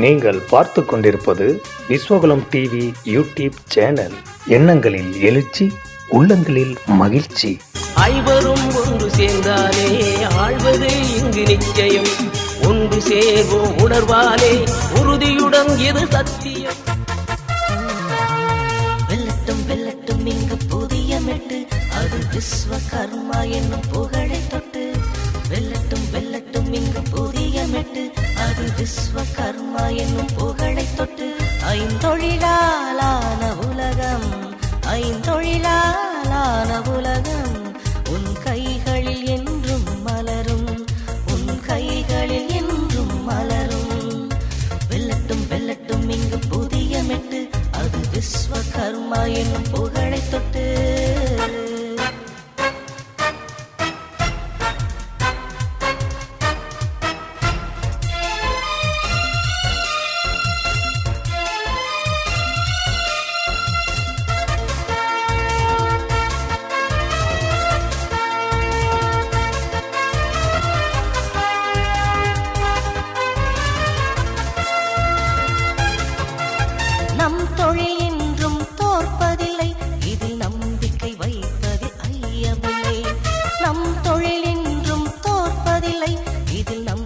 நீங்கள் பார்த்து கொண்டிருப்பது விஸ்வகுலம் டிவி யூடியூப் சேனல். எண்ணங்களில் எழுச்சி உள்ளங்களில் மகிழ்ச்சி. ஐவரும் ஒன்று சேர்ந்தாலே ஆழ்வது இங்கு நிச்சயம். ஒன்று சேர்வோம் உணர்வாலே உறுதியுடன் இது சத்தியம்? வெல்லட்டும் வெல்லட்டும் இங்கு புதிய மெட்டு அது விஸ்வகர்மா என்னும் புகழை தொட்டு. வெல்லட்டும் வெல்லட்டும் இங்கு புதிய வீரமெட்டு அது விஸ்வகர்மா என்னும் புகழை தொட்டு ஐந்தொழிலாலான உலகம் ஐந்தொழிலாலான உலகம். உன் கைகளில் என்றும் மலரும் உன் கைகளில் என்றும் மலரும். வெல்லட்டும் வெல்லட்டும் இங்கு புதிய மெட்டு அது விஸ்வகர்மா என்னும் புகழ் இதில் நம்